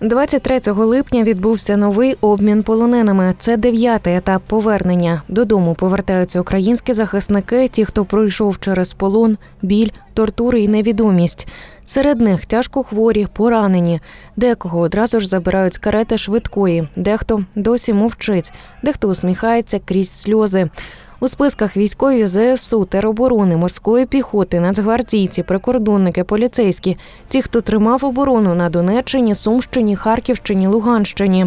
23 липня відбувся новий обмін полоненими. Це дев'ятий етап повернення. Додому повертаються українські захисники, ті, хто пройшов через полон, біль, тортури і невідомість. Серед них тяжко хворі, поранені. Декого одразу ж забирають з карети швидкої, дехто досі мовчить, дехто усміхається крізь сльози. У списках військові ЗСУ, тероборони, морської піхоти, нацгвардійці, прикордонники, поліцейські, ті, хто тримав оборону на Донеччині, Сумщині, Харківщині, Луганщині.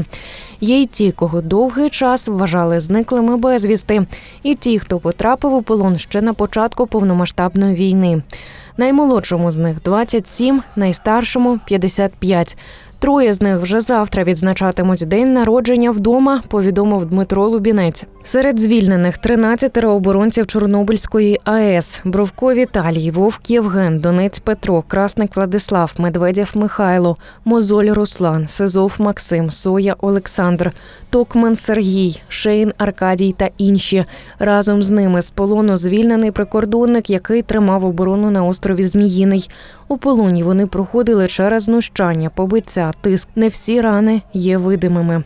Є й ті, кого довгий час вважали зниклими безвісти, і ті, хто потрапив у полон ще на початку повномасштабної війни. Наймолодшому з них 27, найстаршому 55. Троє з них вже завтра відзначатимуть день народження вдома, повідомив Дмитро Лубінець. Серед звільнених 13 оборонців Чорнобильської АЕС: Бровко Віталій, Вовк Євген, Донець Петро, Красник Владислав, Медведєв Михайло, Мозоль Руслан, Сизов Максим, Соя Олександр, Токман Сергій, Шейн Аркадій та інші. Разом з ними з полону звільнений прикордонник, який тримав оборону на острові Зміїний. У полоні вони проходили через знущання, побиття, тиск. Не всі рани є видимими.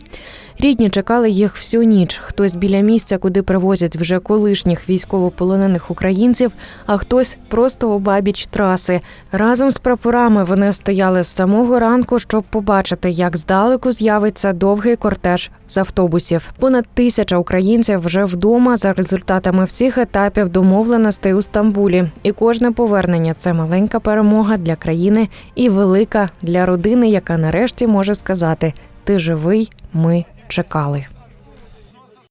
Рідні чекали їх всю ніч. Хтось біля місця, куди привозять вже колишніх військовополонених українців, а хтось просто обабіч траси. Разом з прапорами вони стояли з самого ранку, щоб побачити, як здалеку з'явиться довгий кортеж з автобусів. Понад тисяча українців вже вдома за результатами всіх етапів домовленостей у Стамбулі. І кожне повернення це маленька перемога для країни і велика для родини, яка нарешті може сказати: Ти живий, ми чекали.